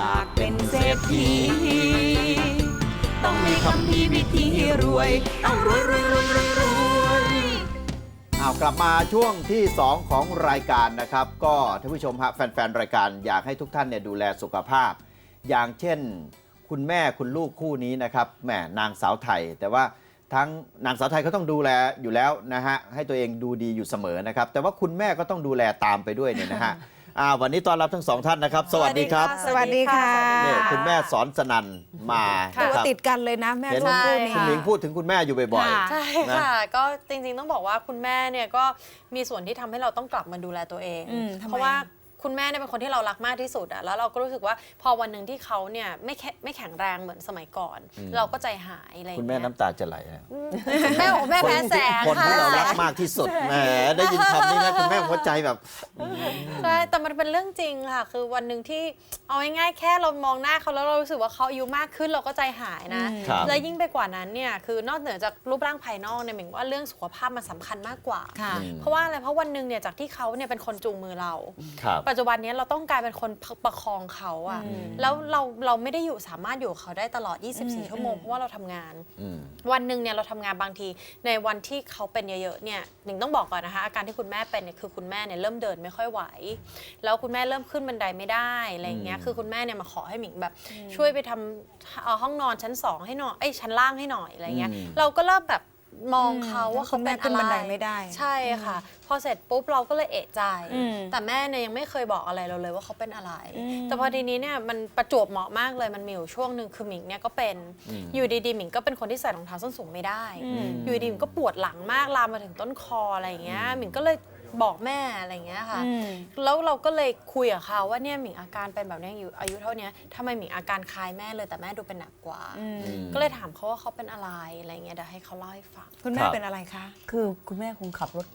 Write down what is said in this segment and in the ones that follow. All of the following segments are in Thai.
อยากเป็นเศรษฐี ต้องมีคำพีวิธีรวย ต้องรวยรวยรวยรวยรวยเอากลับมาช่วงที่ 2 ของรายการนะครับ ก็ท่านผู้ชมฮะแฟนๆ รายการอยากให้ทุกท่านเนี่ยดูแลสุขภาพ อย่างเช่น คุณแม่คุณลูกคู่นี้นะครับแหมนางสาวไทย แต่ว่าทั้งนางสาวไทยเขาต้องดูแลอยู่แล้วนะฮะให้ตัวเองดูดีอยู่เสมอนะครับ แต่ว่าคุณแม่ก็ต้องดูแลตามไปด้วยเนี่ยนะฮะ อ่าวันนี้ต้อนรับทั้งสองท่านนะครับ สวัสดีครับสวัสดีค่ะเนี่ยคุณแม่สอนสนันมาตัวนะครับติดกันเลยนะแม่เห็นลูกคู่คุนี้ณหมิงพูดถึงคุณแม่อยู่บ่อยค่ะใช่ค่ะก็จริงๆต้องบอกว่าคุณแม่เนี่ยก็มีส่วนที่ทำให้เราต้องกลับมาดูแลตัวเองอืมทำไมเพราะว่า คุณแม่เนี่ยเป็นคนที่เรารักมากที่สุดอะแล้วเราก็รู้สึกว่าพอวันหนึ่งที่เขาเนี่ยไม่แข็งไม่แข็งแรงเหมือนสมัยก่อนเราก็ใจหายอะไรอๆย่างคุณเงี้แม่ยน้ำตาจะไหลอะคุณแม่บอกแม่แพ้แสงคนค่ะที่เรารักมากที่สุดแหมได้ยินคำนี้นะคุณแม่หัวใจแบบ ใช่แต่มันเป็นเรื่องจริงค่ะ คือวันหนึ่งที่เอาง่ายๆแค่เรามองหน้าเขาแล้วเรารู้สึกว่าเขาอายุมากขึ้นเราก็ใจหายนะครับ และยิ่งไปกว่านั้นเนี่ย คือนอกเหนือจากรูปร่างภายนอกเนี่ยหมายว่าเรื่องสุขภาพมันสำคัญมากกว่า ค่ะ เพราะว่าอะไร เพราะวันหนึ่งเนี่ยจากที่เขาเนี่ยเป็นคนจูงมือเรา ครับปัจจุบันเนี้ยเราต้องกลายเป็นคนประคองเขาอะแล้วเราเราไม่ได้อยู่สามารถอยู่กับเขาได้ตลอด 24 ชั่วโมงเพราะว่าเราทำงานอืมวันหนึ่งเนี่ยเราทำงานบางที ในวันที่เขาเป็นเยอะๆเนี่ยหนิงต้องบอกก่อนนะคะอาการที่คุณแม่เป็นเนี่ยคือคุณแม่เนี่ยเริ่มเดินไม่ค่อยไหว แล้วคุณแม่เริ่มขึ้นบันไดไม่ได้อะไรอย่างเงี้ยอืมคือคุณแม่เนี่ยมาขอให้หมิงแบบ ช่วยไปทำเอาห้องนอนชั้นสองให้หน่อยเอ้ยชั้นล่างให้หน่อยอะไรเงี้ยเราก็เริ่มแบบ มองเขาว่าเขาเป็นคุณอะแม่ขึ้นบันไดไรไม่ได้ใช่ค่ะ พอเสร็จปุ๊บเราก็เลยเอะใจ อืมแต่แม่เนี่ยยังไม่เคยบอกอะไรเราเลยว่าเขาเป็นอะไร อืม แต่พอทีนี้เนี่ยมันประจวบเหมาะมากเลยมันมีอยู่ช่วงหนึ่งคือหมิงเนี่ยก็เป็นอืม อยู่ดีๆหมิงก็เป็นคนที่ใส่รองเท้าส้นสูงไม่ได้ อยู่ดีๆหมิงก็ปวดหลังมากลามมาถึงต้นคออะไรอย่างเงี้ยหมิงก็เลย บอกแม่อะไรอย่างเงี้ยค่ะ อืม แล้วเราก็เลยคุยกับเขาว่าเนี่ยหมิงอาการเป็นแบบเนี้ยอยู่อายุเท่าเนี้ยทำไมหมิงอาการคล้ายแม่เลยแต่แม่ดูเป็นหนักกว่า ก็เลยถามเขาว่าเขาเป็นอะไรอะไรอย่างเงี้ยเดี๋ยวให้เขาเล่าให้ฟัง คุณคแม่รับ เป็นอะไรคะ คือคุณแม่คงขับรถ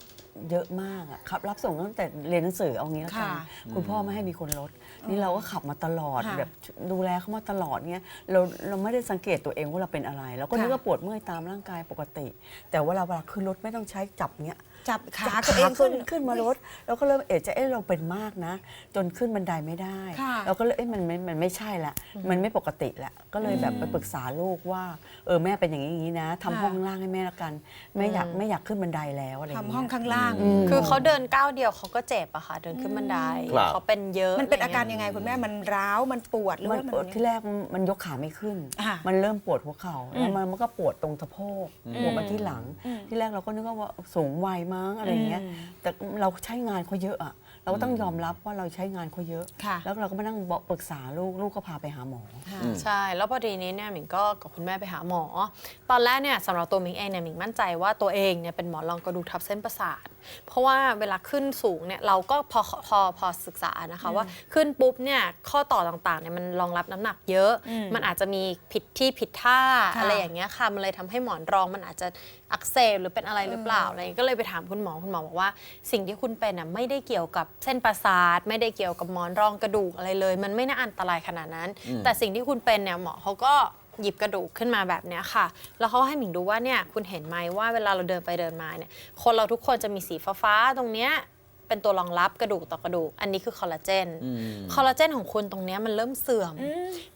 เยอะมากอะขับรับส่งตั้งแต่เรียนหนังสือเอางี้แล้วกันค่ะคุณพ่อไม่ให้มีคนรถ นี่เราก็ขับมาตลอดค่ะแบบดูแลเขามาตลอดเงี้ยเราเราไม่ได้สังเกตตัวเองว่าเราเป็นอะไร เราก็นึกค่ะว่าปวดเมื่อยตามร่างกายปกติ แต่เวลาเวลาขึ้นรถไม่ต้องใช้จับเงี้ย จับขาจับตัวเองขึ้ขึ้นนขึ้นมารถเราก็เริ่มเอะใจเอ๊ะเราเป็นมากนะ จนขึ้นบันไดไม่ได้ ค่ะเราก็เลยเอ๊ะมันมันมันไม่ใช่ละ มันไม่ปกติละ ก็เลยแบบไปปรึกษาลูกว่า เออแม่เป็นอย่างนี้อย่างนี้นะทำห้องล่างให้แม่ละกันแม่อยากไม่อยากขึ้นบันไดแล้วอะไรอย่างทำเงี้ยห้องข้างล่างมคือเขาเดินก้าวเดียวเขาก็เจ็บอะค่ะ เดินขึ้นบันไดครับ เขาเป็นเยอะมันเป็นอาการะไงี้ยังไงคุณแม่มันร้าวมันปวดหรือมันว่ามันปวดที่แรกมันมันยกขาไม่ขึ้น อ่ามันเริ่มปวดหัวเข่าอืมแล้วมันมันก็ปวดตรงสะโพกปวดมาที่หลังอืมที่แรกเราก็นึกว่าสูงวัยมั้งอะไรอย่างเงี้ยอืมแต่เราใช้งานเขาเยอะอะ เราก็ต้องยอมรับว่าเราใช้งานเขาเยอะ ค่ะ แล้วเราก็มานั่งบอกปรึกษาลูกลูกก็พาไปหาหมอ ค่ะอืม ใช่ แล้วพอดีนี้เนี่ยหมิงก็กับคุณแม่ไปหาหมอ ตอนแรกเนี่ยสำหรับตัวหมิงเองเนี่ยหมิงมั่นใจว่าตัวเองเนี่ยเป็นหมอนรองกระดูกทับเส้นประสาท เพราะว่าเวลาขึ้นสูงเนี่ยเราก็พอพอพอศึกษานะคะว่าขึ้นปุ๊บเนี่ยข้อต่อต่างๆเนี่ยมันรองรับน้ำหนักเยอะ อืมมันอาจจะมีผิดที่ผิดท่าค่ะ อะไรอย่างเงี้ยค่ะมันเลยทำให้หมอนรองมันอาจจะ อักเสบหรือเป็นอะไรหรือเปล่าอะไรอย่างเงี้ยก็เลยไปถามคุณหมอคุณหมอบอกว่า สิ่งที่คุณเป็นอะไม่ได้เกี่ยวกับเส้นประสาท ไม่ได้เกี่ยวกับหมอนรองกระดูกอะไรเลย มันไม่น่าอันตรายขนาดนั้น แต่สิ่งที่คุณเป็นเนี่ยหมอเขาก็หยิบกระดูกขึ้นมาแบบเนี้ยค่ะ แล้วเขาให้หมิงดูว่าเนี่ยคุณเห็นไหมว่าเวลาเราเดินไปเดินมาเนี่ย คนเราทุกคนจะมีสีฟ้าๆตรงเนี้ย เป็นตัวรองรับกระดูกต่อกระดูก อันนี้คือคอลลาเจนอืมคอลลาเจนของคุณตรงเนี้ยมันเริ่มเสื่อม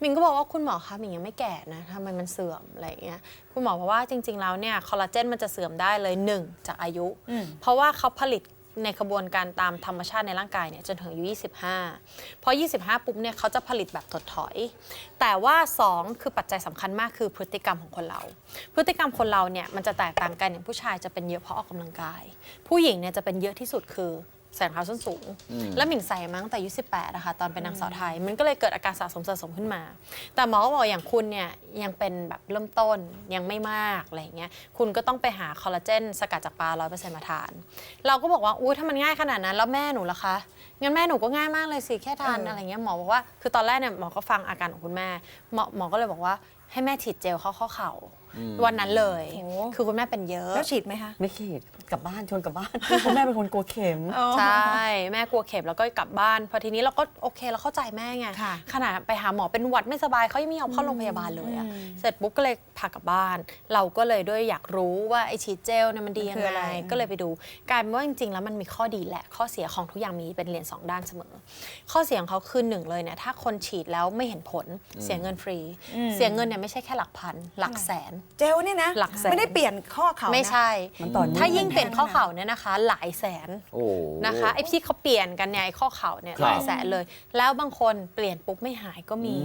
มิงก็บอกว่าคุณหมอคะมิงยังไม่แก่นะทำไมมันเสื่อมอะไรอย่างเงี้ย คุณหมอบอกว่าจริง ๆ แล้วเนี่ยคอลลาเจนมันจะเสื่อมได้เลยหนึ่งจากอายุอืมเพราะว่าเขาผลิตในกระบวนการตามธรรมชาติในร่างกายเนี่ยจนถึงอายุ 25พอ25 ปุ๊บเนี่ยเขาจะผลิตแบบถดถอย แต่ว่า 2 คือปัจจัยสำคัญมากคือพฤติกรรมของคนเรา พฤติกรรมคนเราเนี่ยมันจะแตกต่างกันอย่างผู้ชายจะเป็นเยอะเพราะออกกำลังกาย ผู้หญิงเนี่ยจะเป็นเยอะที่สุดคือ ใส่รองเท้าส้นสูง แล้วหมิงใส่มาตั้งแต่อายุ18นะคะตอนเป็นนางสาวไทย มันก็เลยเกิดอาการสะสมสะสมขึ้นมา แต่หมอก็บอกอย่างคุณเนี่ยยังเป็นแบบเริ่มต้นยังไม่มากอะไรอย่างเงี้ยคุณก็ต้องไปหาคอลลาเจนสกัดจากปลาร้อยเปอร์เซ็นต์มาทาน เราก็บอกว่าอุ้ยถ้ามันง่ายขนาดนั้น แล้วแม่หนูล่ะคะงั้นแม่หนูก็ง่ายมากเลยสิแค่ทานเออออะไรเงี้ยหมอบอกว่าคือตอนแรกเนี่ยหมอก็ฟังอาการของคุณแม่หมอหมอก็เลยบอกว่าให้แม่ฉีดเจลเข้าข้อเข่า วันนั้นเลย โอ้ คือคุณแม่เป็นเยอะแล้วฉีดไหมคะ ไม่ขีดกลับบ้านชวนกลับบ้าน คุณแม่เป็นคนกลัวเข็ม ใช่แม่กลัวเข็มแล้วก็กลับบ้านพอทีนี้เราก็โอเคเราเข้าใจแม่ไงค่ะขนาดไปหาหมอเป็นหวัดไม่สบายเขายังไม่ยอมเข้าโรงพยาบาลเลยอะอืมเสร็จปุ๊บก็เลยพากลับบ้าน เราก็เลยด้วยอยากรู้ว่าไอฉีดเจลเนี่ยมันดียังมันคืออะไร ไงก็เลยไปดูกลายเป็นว่าจริงๆ แล้วมันมีข้อดีแหละ ข้อเสียของทุกอย่างมีเป็นเหรียญสองด้านเสมอ ข้อเสียของเขาคือหนึ่งเลยเนี่ยถ้าคนฉีดแล้วไม่เห็นผลเสียเงินฟรี เสียเงินเนี่ยไม่ใช่แค่หลักพันหลักแสนเจลเนี่ยนะหลักแสน ไม่ได้เปลี่ยนข้อเข่านะ ไม่ใช่ มันต่อเนื่อง ถ้ายิ่งเปลี่ยนข้อเข่าเนี่ยนะคะ หลายแสนโอ้ นะคะไอ้ที่เขาเปลี่ยนกันเนี่ยไอ้ข้อเข่าเนี่ยครับ หลายแสนเลย แล้วบางคนเปลี่ยนปุ๊บไม่หายก็มี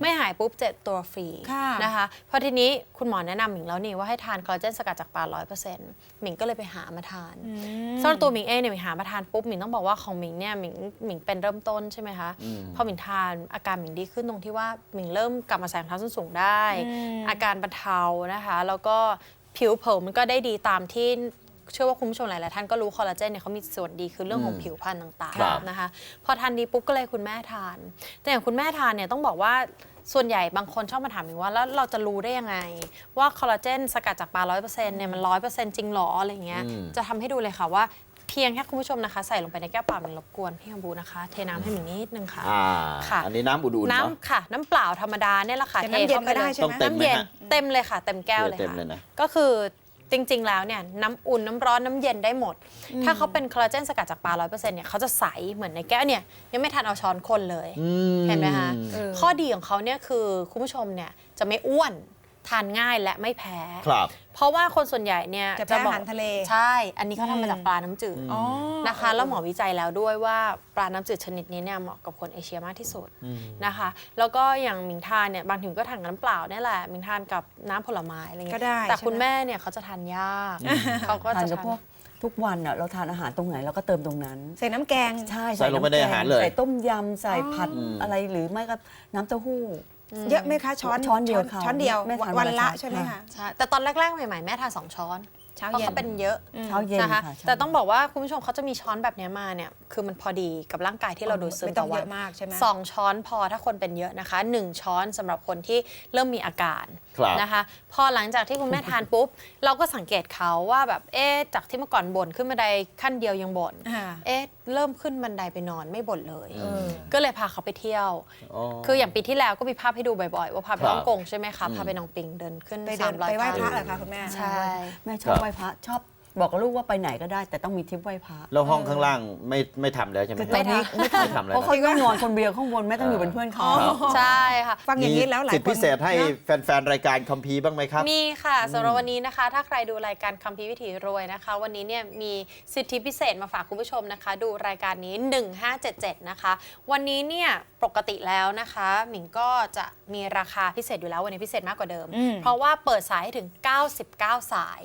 ไม่หายปุ๊บเจ็ดตัวฟรีค่ะนะคะพอทีนี้คุณหมอแนะนำหมิงแล้วนี่ว่าให้ทานคอลลาเจนสกัดจากปลาร้อยเปอร์เซ็นต์หมิงก็เลยไปหามาทานสำหรับตัวหมิงเองเนี่ยหมิงหามาทานปุ๊บหมิงต้องบอกว่าของหมิงเนี่ยหมิงหมิงเป็นเริ่มต้นใช่ไหมคะพอหมิงทานอาการหมิงดีขึ้นตรงที่ว่าหมิงเริ่มกลับมาใส่รองเท้าส้นสูงได้ อาการบรรเทานะคะ แล้วก็ผิวเผิวมันก็ได้ดีตามที่เชื่อว่าคุณผู้ชมหลายๆท่านก็รู้คอลลาเจนเนี่ยเขามีส่วนดีคือเรื่องของผิวพรรณต่างครับ ๆนะคะ พอทานดีปุ๊บก็เลยคุณแม่ทาน แต่อย่างคุณแม่ทานเนี่ยต้องบอกว่าส่วนใหญ่บางคนชอบมาถามมิงว่าแล้วเราจะรู้ได้ยังไง ว่าคอลลาเจนสกัดจากปลาร้อยเปอร์เซ็นต์เนี่ยมันร้อยเปอร์เซ็นต์จริงหรออะไรเงี้ยอืมจะทำให้ดูเลยค่ะว่า เพียงแค่คุณผู้ชมนะคะ ใส่ลงไปในแก้วเปล่ามิงรบกวนพี่กัมบูนะคะ เทน้ำให้มิงนิดนึงค่ะ อ่าค่ะ อันนี้น้ำอุ่นๆเนาะ น้ำค่ะ น้ำเปล่าธรรมดาเนี่ยแหละค่ะแต่น้ำเย็นก็ได้ใช่ไหม ต้องเต็มน้ำเย็นไหมฮะเต็มเลยค่ะ เต็มแก้วเลยเต็มค่ะเลยนะ ก็คือจริงๆ แล้วเนี่ยน้ำอุ่นน้ำร้อนน้ำเย็นได้หมด ถ้าเขาเป็นคอลลาเจนสกัดจากปลาร้อยเปอร์เซ็นต์เนี่ยเขาจะใสเหมือนในแก้วเนี่ยยังไม่ทันเอาช้อนคนเลยเห็นไหมคะ เออ ข้อดีของเขาเนี่ยคือคุณผู้ชมเนี่ยจะไม่อ้วน ทานง่ายและไม่แพ้ ครับ เพราะว่าคนส่วนใหญ่เนี่ยจะแพ้บอกอาหารทะเลใช่ อันนี้เขาทำมาจากปลาน้ำจืดอ๋อ นะคะ แล้วหมอวิจัยแล้วด้วยว่าปลาน้ำจืดชนิดนี้เนี่ยเหมาะกับคนเอเชียมากที่สุดนะคะ แล้วก็อย่างหมิงทานเนี่ยบางทีก็ทานกับน้ำเปล่าเนี่ยแหละหมิงทานกับน้ำผลไม้อะไรเงี้ยก็ได้แต่ใช่ไหมคุณแม่เนี่ยเขาจะทานยากเขาก็ทานจะกับทานพวกทุกวันอะเราทานอาหารตรงไหนเราก็เติมตรงนั้น ใส่น้ำแกง ใช่ใส่ลงไปในำแกอาหารเลย ใส่ต้มยำ ใส่อ๋อผัดอะไรหรือไม่ก็น้ำเต้าหู้ เยอะไหมคะช้อนช้อนเดียวค่ะช้อนเดียวแม่ทานวันวันละละใช่ไหมค่ะ คะ ใช่แต่ตอนแรกๆใหม่ๆแม่ทานสองช้อน เช้าเพราะเย็น เขาเป็นเยอะเช้าเย็นนะคะค่ะใช่แต่ต้องบอกว่าคุณผู้ชมเขาจะมีช้อนแบบเนี้ยมาเนี่ยคือมันพอดีกับร่างกายที่เราดูดซึมไม่ต้ต่อองวัเยน อะมากใช่ไหม สองช้อนพอถ้าคนเป็นเยอะนะคะหนึ่งช้อนสำหรับคนที่เริ่มมีอาการครับนะคะ พอหลังจากที่คุณแม่ทานปุ๊บ เราก็สังเกตเขาว่าแบบเอ๊ะจากที่เมื่อก่อนบ่นขึ้นบันไดขั้นเดียวยังบ่นอ่า เอ๊ะเริ่มขึ้นบันไดไปนอนไม่บ่นเลย เออ ก็เลยพาเขาไปเที่ยวอ๋อคืออย่างปีที่แล้วก็มีภาพให้ดูบ่อยๆ ว่าพาไปครับฮ่องกงใช่ไหมคะพาไปนองปิงเดินขึ้นไปเดิน300ไปไหว้พระขั้นเหรอคะคุณแม่ ใช่ แม่ชครัอบบไหว้พระชอบ บอกกับลูกว่าไปไหนก็ได้แต่ต้องมีทริปไหว้พระแล้วห้องข้างล่างไม่ไม่ทำแล้วใช่ไหมคือตอนนี้ไม่ทำแล้วเพราะเขาต้องนอนคนเดียวข้างบนแม่ต้องอยู่เป็นเพื่อนเขาครับใช่ค่ะฟังอย่างนี้แล้วหลายสิทคธินพิเศษให้นะแฟนๆรายการคัมภีร์บ้างไหมครับมีค่ะสำหรับวันนี้นะคะ ถ้าใครดูรายการคัมภีร์วิถีรวยนะคะ วันนี้เนี่ยมีสิทธิพิเศษมาฝากคุณผู้ชมนะคะ ดูรายการนี้ 1577 นะคะ วันนี้เนี่ยปกติแล้วนะคะหมิงก็จะมีราคาพิเศษอยู่แล้ววันนี้พิเศษมากกว่าเดิมอืมเพราะว่าเปิดสายให้ถึง 99 สาย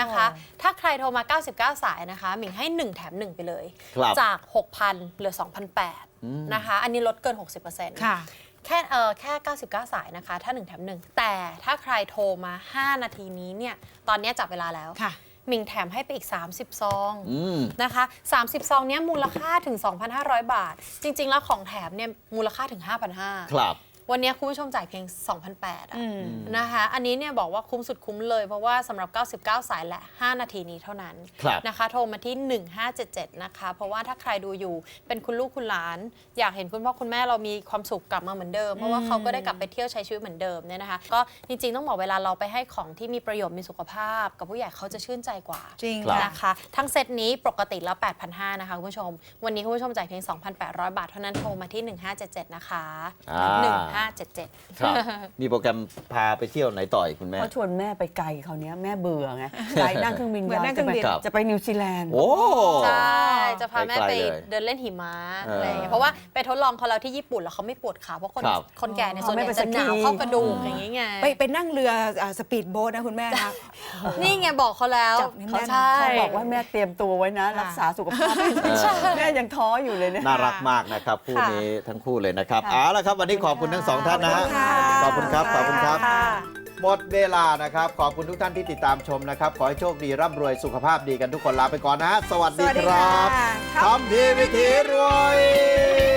นะคะ ถ้าใครโทรมา 99 สายนะคะ หมิงให้ 1 แถม 1 ไปเลย ครับจาก 6,000 เหลือ2,800นะคะ อันนี้ลดเกิน 60%ค่ะ แค่เออแค่ 99 สายนะคะ ถ้า 1 แถม 1 แต่ถ้าใครโทรมา 5 นาทีนี้เนี่ย ตอนเนี้ยจับเวลาแล้วค่ะ หมิงแถมให้ไปอีก 30 ซองอืม นะคะ30 ซองเนี้ยมูลค่าถึง 2,500 บาท จริง ๆ แล้วของแถมเนี่ยมูลค่าถึง 5,500 ครับ วันนี้คุณผู้ชมจ่ายเพียง 2,800อะอืมนะคะ อันนี้เนี่ยบอกว่าคุ้มสุดคุ้มเลย เพราะว่าสำหรับ 99 สายและ 5 นาทีนี้เท่านั้นครับนะคะ โทรมาที่ 1577 นะคะ เพราะว่าถ้าใครดูอยู่เป็นคุณลูกคุณหลาน อยากเห็นคุณพ่อคุณแม่เรามีความสุขกลับมาเหมือนเดิม เพราะว่าเขาก็ได้กลับไปเที่ยวใช้ชีวิตเหมือนเดิมเนี่ยนะคะ ก็จริงๆต้องบอกเวลาเราไปให้ของที่มีประโยชน์มีสุขภาพ กับผู้ใหญ่เขาจะชื่นใจกว่าจริงครับค่ะนะคะ ทั้งเซตนี้ปกติแล้ว8,500นะคะคุณผู้ชม วันนี้คุณผู้ชมจ่ายเพียง 2,800 บาทเท่านั้นโทรมาที่ 1577 นะคะอ่า1577 ครับ มีโปรแกรมพาไปเที่ยวไหนต่อยคุณแม่ เขาชวนแม่ไปไกลเขาวเนี้ยแม่เบื่อไงไปนั่งเครื่องบินเหมือนยาวนั่งเครื่จะองไปบินครับจะไปนิวซีแลนด์ โอ้ ใช่ จะพาแม่ไกลๆไปเลยเดินเล่นหิมะเออออะไรอย่างเงี้ยเพราะว่าไปทดลองเขาแล้วที่ญี่ปุ่นแล้วเขาไม่ปวดขา เพราะคนครับ คนแก่เนี่ยอ๋อส่วนใหญ่ไม่ไปจะหนาวสกีเข้ากระดูกอย่างงี้ไง ไปไปนั่งเรืออ่าสปีดโบ๊ทนะคุณแม่คะนี่ไงบอกเขาแล้วจับแน่นๆเขาใช่ เขาบอกว่าแม่เตรียมตัวไว้นะ รักษาสุขภาพแม่ยังท้ออยู่เลยเนี่ย น่ารักมากนะครับ คู่ค่ะนี้ทั้งคู่เลยนะครับค่ะเอาละครับ วันนี้ขอบคุณทั้งสองท่านนะฮะขอบคุณครับขอบคุณครับค่ะหมดเวลานะครับ ขอบคุณทุกท่านที่ติดตามชมนะครับ ขอให้โชคดีร่ำรวยสุขภาพดีกันทุกคนลาไปก่อนนะฮะสวัสดีสวัสดีครับค่ะคำพีร์วิถีรวย